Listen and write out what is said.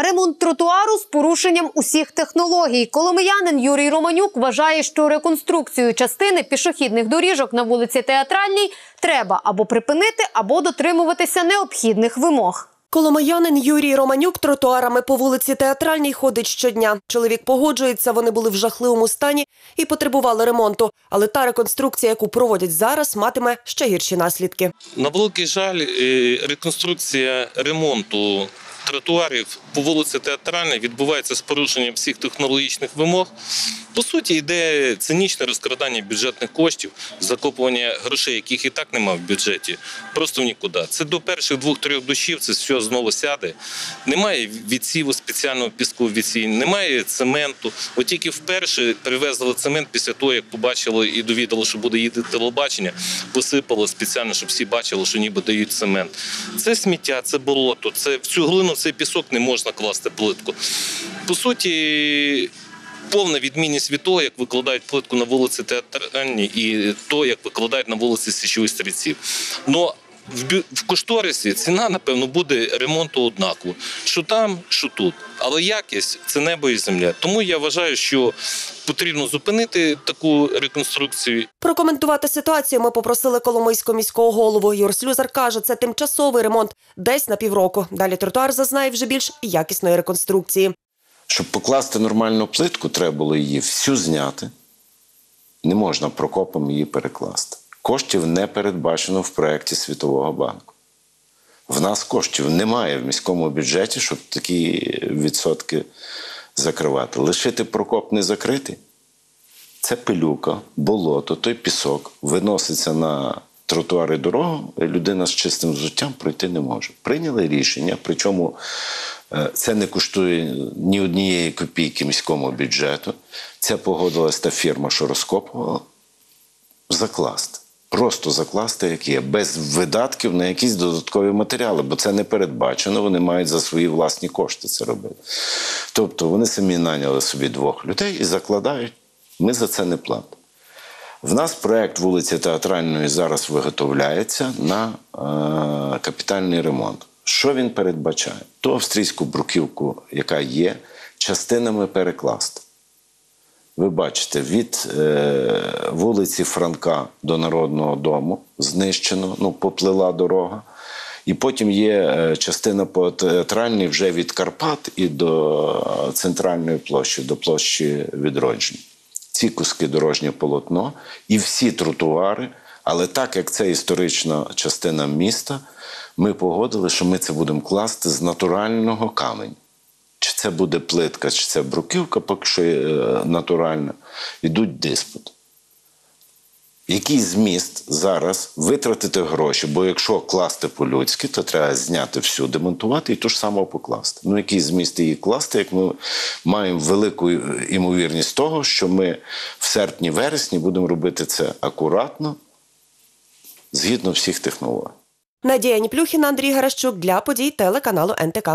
Ремонт тротуару з порушенням усіх технологій. Коломиянин Юрій Романюк вважає, що реконструкцію частини пішохідних доріжок на вулиці Театральній треба або припинити, або дотримуватися необхідних вимог. Коломиянин Юрій Романюк тротуарами по вулиці Театральній ходить щодня. Чоловік погоджується, вони були в жахливому стані і потребували ремонту. Але та реконструкція, яку проводять зараз, матиме ще гірші наслідки. На великий жаль, е, реконструкція ремонту тротуарів по вулиці Театральній відбувається з порушенням всіх технологічних вимог. По суті, йде цинічне розкрадання бюджетних коштів, закопування грошей, яких і так немає в бюджеті, просто в нікуди. Це до перших двох-трьох дощів, це все знову сяде. Немає відсіву спеціального піску відсій, немає цементу. От тільки вперше привезли цемент після того, як побачили і довідали, що буде їздити телебачення, посипали спеціально, щоб всі бачили, що ніби дають цемент. Це сміття, це болото, це в цю глину, цей пісок не можна класти плитку. По суті, повна відмінність від того, як викладають плитку на вулиці Театральній і то, як викладають на вулиці Січових стрільців. В, в кошторисі ціна, напевно, буде ремонту однаково. Що там, що тут. Але якість це небо і земля. Тому я вважаю, що потрібно зупинити таку реконструкцію Прокоментувати ситуацію ми попросили Коломийського міського голову. Юр Слюзар каже, це тимчасовий ремонт десь на півроку. Далі тротуар зазнає вже більш якісної реконструкції. Щоб покласти нормальну плитку, треба було її всю зняти. Не можна прокопом її перекласти. Коштів не передбачено в проєкті Світового банку. В нас коштів немає в міському бюджеті, щоб такі відсотки закривати. Лишити прокоп не закритий це пилюка, болото, той пісок виноситься на тротуари дорогу, людина з чистим взуттям пройти не може. Прийняли рішення, причому е, це не коштує ні однієї копійки міському бюджету. Це погодилась та фірма, що розкопувала, закласти. Просто закласти, як є, без видатків на якісь додаткові матеріали, бо це не передбачено, вони мають за свої власні кошти це робити. Тобто вони самі наняли собі двох людей і закладають, ми за це не платимо. В нас проєкт вулиці Театральної зараз виготовляється на е, капітальний ремонт. Що він передбачає? Ту австрійську бруківку, яка є, частинами перекласти. Ви бачите, від е, вулиці Франка до Народного дому знищено, ну, поплила дорога. І потім є е, частина по театральній вже від Карпат і до центральної площі, до площі відродження. Ці куски дорожнє полотно і всі тротуари. Але так як це історична частина міста, ми погодили, що ми це будемо класти з натурального каменю. Це буде плитка, чи це бруківка, поки що е, натуральна, йдуть диспут. Який зміст зараз витратити гроші? Бо якщо класти по-людськи, то треба зняти всю, демонтувати і ту ж саму покласти. Ну, який зміст її класти, як ми маємо велику імовірність того, що ми в серпні-вересні будемо робити це акуратно, згідно всіх технологій. Надія Ніплюхіна, Андрій Гаращук для подій телеканалу НТК.